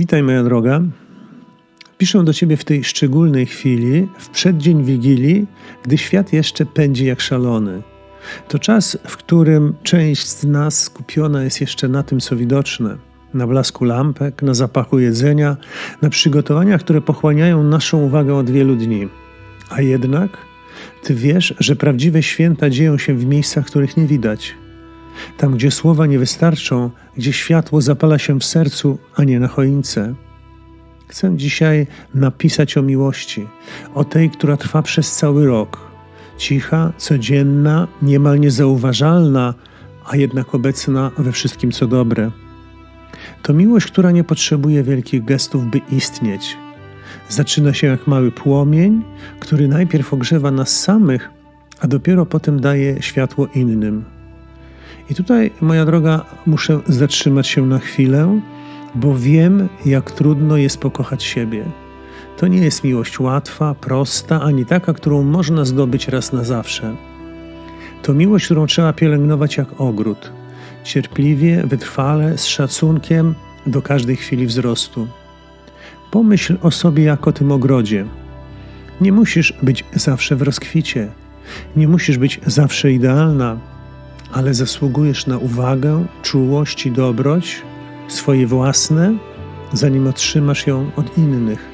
Witaj, moja droga. Piszę do Ciebie w tej szczególnej chwili, w przeddzień Wigilii, gdy świat jeszcze pędzi jak szalony. To czas, w którym część z nas skupiona jest jeszcze na tym, co widoczne na blasku lampek, na zapachu jedzenia, na przygotowaniach, które pochłaniają naszą uwagę od wielu dni. A jednak Ty wiesz, że prawdziwe święta dzieją się w miejscach, których nie widać. Tam, gdzie słowa nie wystarczą, gdzie światło zapala się w sercu, a nie na choince. Chcę dzisiaj napisać o miłości, o tej, która trwa przez cały rok. Cicha, codzienna, niemal niezauważalna, a jednak obecna we wszystkim, co dobre. To miłość, która nie potrzebuje wielkich gestów, by istnieć. Zaczyna się jak mały płomień, który najpierw ogrzewa nas samych, a dopiero potem daje światło innym. I tutaj, moja droga, muszę zatrzymać się na chwilę, bo wiem, jak trudno jest pokochać siebie. To nie jest miłość łatwa, prosta, ani taka, którą można zdobyć raz na zawsze. To miłość, którą trzeba pielęgnować jak ogród, cierpliwie, wytrwale, z szacunkiem do każdej chwili wzrostu. Pomyśl o sobie jako tym ogrodzie. Nie musisz być zawsze w rozkwicie, nie musisz być zawsze idealna, ale zasługujesz na uwagę, czułość i dobroć, swoje własne, zanim otrzymasz ją od innych.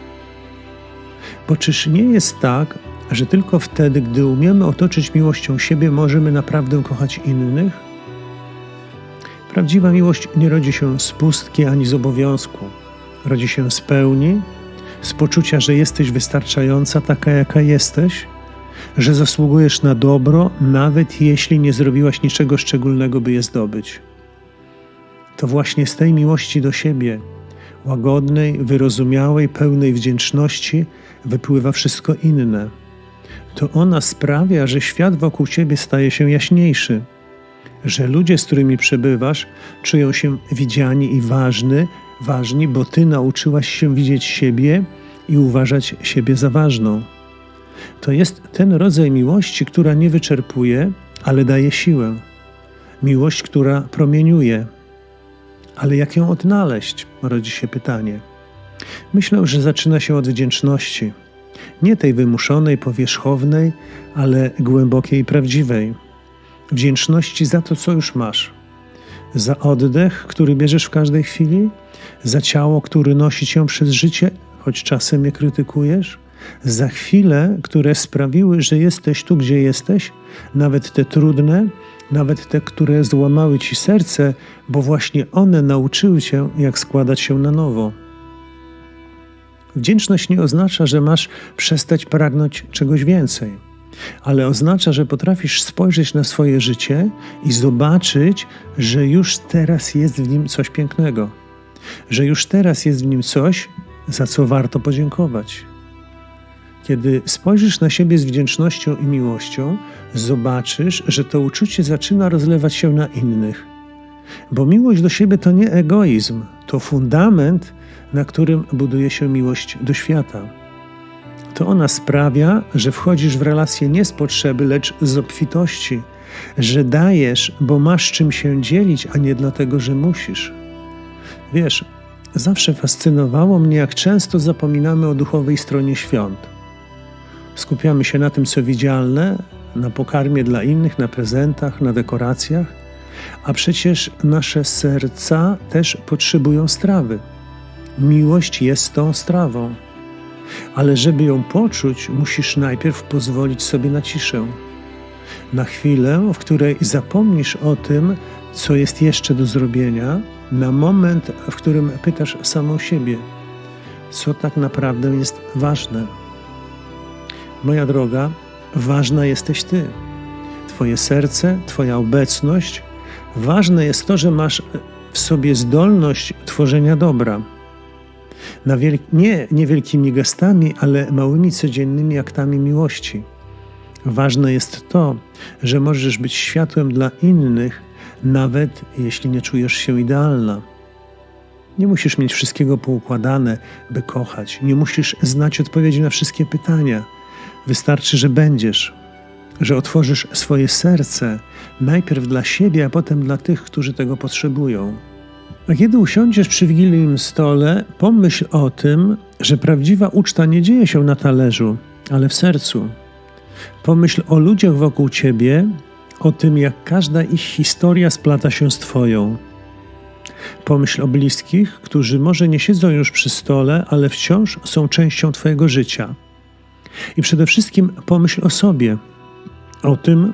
Bo czyż nie jest tak, że tylko wtedy, gdy umiemy otoczyć miłością siebie, możemy naprawdę kochać innych? Prawdziwa miłość nie rodzi się z pustki ani z obowiązku. Rodzi się z pełni, z poczucia, że jesteś wystarczająca taka, jaka jesteś, że zasługujesz na dobro, nawet jeśli nie zrobiłaś niczego szczególnego, by je zdobyć. To właśnie z tej miłości do siebie, łagodnej, wyrozumiałej, pełnej wdzięczności, wypływa wszystko inne. To ona sprawia, że świat wokół ciebie staje się jaśniejszy, że ludzie, z którymi przebywasz, czują się widziani i ważny, ważni, bo ty nauczyłaś się widzieć siebie i uważać siebie za ważną. To jest ten rodzaj miłości, która nie wyczerpuje, ale daje siłę. Miłość, która promieniuje. Ale jak ją odnaleźć? Rodzi się pytanie. Myślę, że zaczyna się od wdzięczności. Nie tej wymuszonej, powierzchownej, ale głębokiej i prawdziwej. Wdzięczności za to, co już masz. Za oddech, który bierzesz w każdej chwili, za ciało, które nosi cię przez życie, choć czasem je krytykujesz, za chwile, które sprawiły, że jesteś tu, gdzie jesteś, nawet te trudne, nawet te, które złamały ci serce, bo właśnie one nauczyły cię, jak składać się na nowo. Wdzięczność nie oznacza, że masz przestać pragnąć czegoś więcej, ale oznacza, że potrafisz spojrzeć na swoje życie i zobaczyć, że już teraz jest w nim coś pięknego, że już teraz jest w nim coś, za co warto podziękować. Kiedy spojrzysz na siebie z wdzięcznością i miłością, zobaczysz, że to uczucie zaczyna rozlewać się na innych. Bo miłość do siebie to nie egoizm, to fundament, na którym buduje się miłość do świata. To ona sprawia, że wchodzisz w relacje nie z potrzeby, lecz z obfitości, że dajesz, bo masz czym się dzielić, a nie dlatego, że musisz. Wiesz, zawsze fascynowało mnie, jak często zapominamy o duchowej stronie świąt. Skupiamy się na tym, co widzialne, na pokarmie dla innych, na prezentach, na dekoracjach, a przecież nasze serca też potrzebują strawy. Miłość jest tą strawą, ale żeby ją poczuć, musisz najpierw pozwolić sobie na ciszę. Na chwilę, w której zapomnisz o tym, co jest jeszcze do zrobienia, na moment, w którym pytasz samą siebie, co tak naprawdę jest ważne. Moja droga, ważna jesteś Ty. Twoje serce, Twoja obecność. Ważne jest to, że masz w sobie zdolność tworzenia dobra. Na wiel- nie niewielkimi gestami, ale małymi codziennymi aktami miłości. Ważne jest to, że możesz być światłem dla innych, nawet jeśli nie czujesz się idealna. Nie musisz mieć wszystkiego poukładane, by kochać. Nie musisz znać odpowiedzi na wszystkie pytania. Wystarczy, że będziesz, że otworzysz swoje serce najpierw dla siebie, a potem dla tych, którzy tego potrzebują. A kiedy usiądziesz przy wigilijnym stole, pomyśl o tym, że prawdziwa uczta nie dzieje się na talerzu, ale w sercu. Pomyśl o ludziach wokół ciebie, o tym, jak każda ich historia splata się z Twoją. Pomyśl o bliskich, którzy może nie siedzą już przy stole, ale wciąż są częścią Twojego życia. I przede wszystkim pomyśl o sobie, o tym,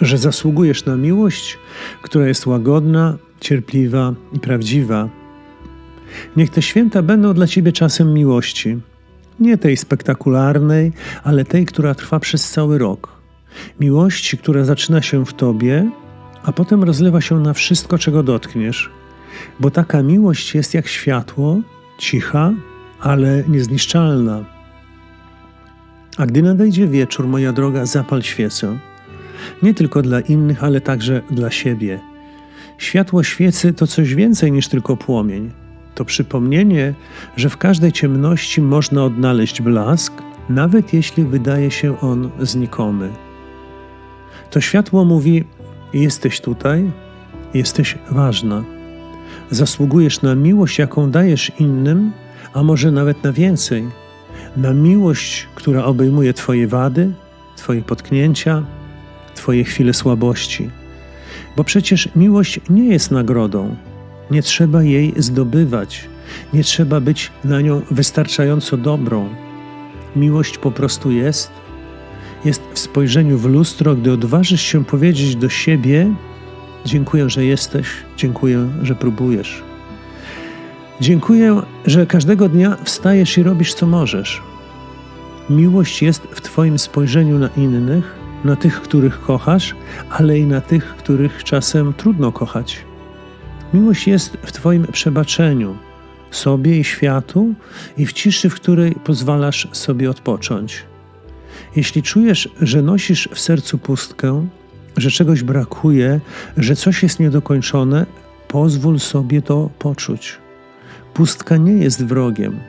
że zasługujesz na miłość, która jest łagodna, cierpliwa i prawdziwa. Niech te święta będą dla Ciebie czasem miłości. Nie tej spektakularnej, ale tej, która trwa przez cały rok. Miłości, która zaczyna się w Tobie, a potem rozlewa się na wszystko, czego dotkniesz. Bo taka miłość jest jak światło, cicha, ale niezniszczalna. A gdy nadejdzie wieczór, moja droga, zapal świecę. Nie tylko dla innych, ale także dla siebie. Światło świecy to coś więcej niż tylko płomień. To przypomnienie, że w każdej ciemności można odnaleźć blask, nawet jeśli wydaje się on znikomy. To światło mówi: Jesteś tutaj, jesteś ważna. Zasługujesz na miłość, jaką dajesz innym, a może nawet na więcej. Na miłość, która obejmuje Twoje wady, Twoje potknięcia, Twoje chwile słabości. Bo przecież miłość nie jest nagrodą. Nie trzeba jej zdobywać, nie trzeba być na nią wystarczająco dobrą. Miłość po prostu jest jest w spojrzeniu w lustro, gdy odważysz się powiedzieć do siebie: Dziękuję, że jesteś, dziękuję, że próbujesz. Dziękuję, że każdego dnia wstajesz i robisz co możesz. Miłość jest w Twoim spojrzeniu na innych, na tych, których kochasz, ale i na tych, których czasem trudno kochać. Miłość jest w Twoim przebaczeniu sobie i światu i w ciszy, w której pozwalasz sobie odpocząć. Jeśli czujesz, że nosisz w sercu pustkę, że czegoś brakuje, że coś jest niedokończone, pozwól sobie to poczuć. Pustka nie jest wrogiem.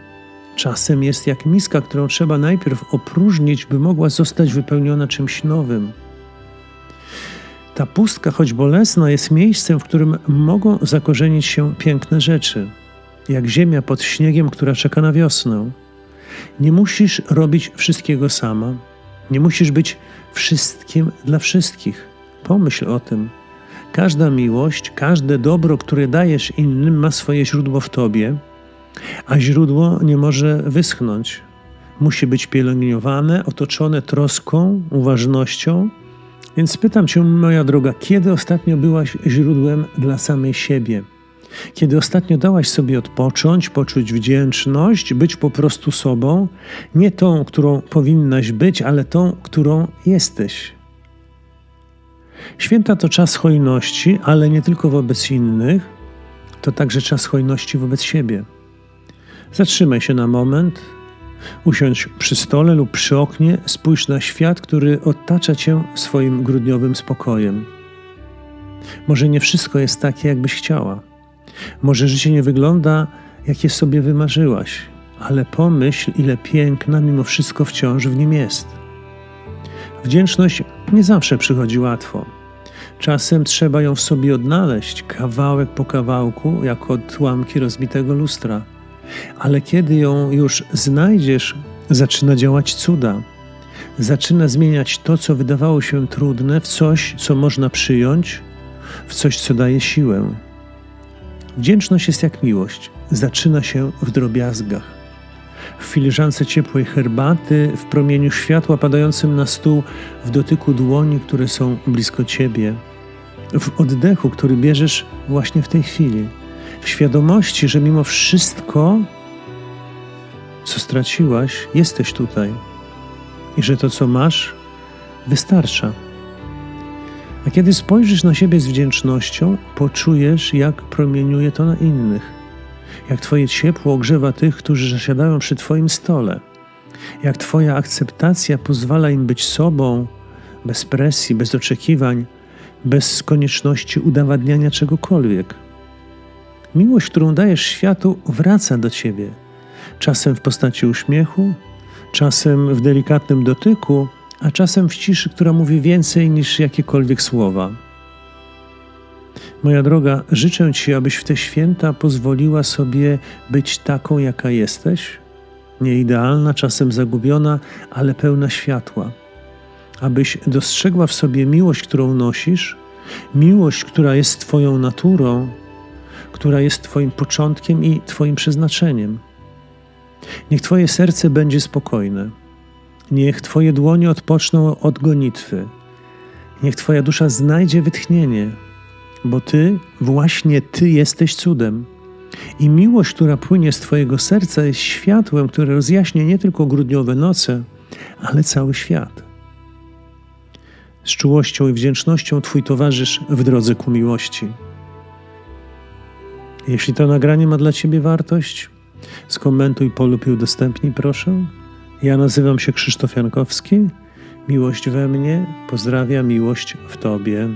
Czasem jest jak miska, którą trzeba najpierw opróżnić, by mogła zostać wypełniona czymś nowym. Ta pustka, choć bolesna, jest miejscem, w którym mogą zakorzenić się piękne rzeczy, jak ziemia pod śniegiem, która czeka na wiosnę. Nie musisz robić wszystkiego sama. Nie musisz być wszystkim dla wszystkich. Pomyśl o tym. Każda miłość, każde dobro, które dajesz innym, ma swoje źródło w tobie, a źródło nie może wyschnąć. Musi być pielęgnowane, otoczone troską, uważnością. Więc pytam Cię, moja droga, kiedy ostatnio byłaś źródłem dla samej siebie? Kiedy ostatnio dałaś sobie odpocząć, poczuć wdzięczność, być po prostu sobą, nie tą, którą powinnaś być, ale tą, którą jesteś. Święta to czas hojności, ale nie tylko wobec innych, to także czas hojności wobec siebie. Zatrzymaj się na moment, usiądź przy stole lub przy oknie, spójrz na świat, który otacza cię swoim grudniowym spokojem. Może nie wszystko jest takie, jakbyś chciała. Może życie nie wygląda, jakie sobie wymarzyłaś, ale pomyśl, ile piękna mimo wszystko wciąż w nim jest. Wdzięczność nie zawsze przychodzi łatwo. Czasem trzeba ją w sobie odnaleźć, kawałek po kawałku, jak odłamki rozbitego lustra. Ale kiedy ją już znajdziesz, zaczyna działać cuda. Zaczyna zmieniać to, co wydawało się trudne, w coś, co można przyjąć, w coś, co daje siłę. Wdzięczność jest jak miłość. Zaczyna się w drobiazgach. W filiżance ciepłej herbaty, w promieniu światła padającym na stół, w dotyku dłoni, które są blisko ciebie, w oddechu, który bierzesz właśnie w tej chwili, w świadomości, że mimo wszystko, co straciłaś, jesteś tutaj. I że to, co masz, wystarcza. A kiedy spojrzysz na siebie z wdzięcznością, poczujesz, jak promieniuje to na innych, jak Twoje ciepło ogrzewa tych, którzy zasiadają przy Twoim stole, jak Twoja akceptacja pozwala im być sobą, bez presji, bez oczekiwań, bez konieczności udowadniania czegokolwiek. Miłość, którą dajesz światu, wraca do Ciebie, czasem w postaci uśmiechu, czasem w delikatnym dotyku a czasem w ciszy, która mówi więcej niż jakiekolwiek słowa. Moja droga, życzę Ci, abyś w te święta pozwoliła sobie być taką, jaka jesteś, nieidealna, czasem zagubiona, ale pełna światła. Abyś dostrzegła w sobie miłość, którą nosisz, miłość, która jest Twoją naturą, która jest Twoim początkiem i Twoim przeznaczeniem. Niech Twoje serce będzie spokojne. Niech Twoje dłonie odpoczną od gonitwy. Niech Twoja dusza znajdzie wytchnienie, bo Ty, właśnie Ty jesteś cudem. I miłość, która płynie z Twojego serca, jest światłem, które rozjaśnia nie tylko grudniowe noce, ale cały świat. Z czułością i wdzięcznością Twój towarzysz w drodze ku miłości. Jeśli to nagranie ma dla Ciebie wartość, skomentuj, polub i udostępnij proszę. Ja nazywam się Krzysztof Jankowski. Miłość we mnie, pozdrawia miłość w Tobie.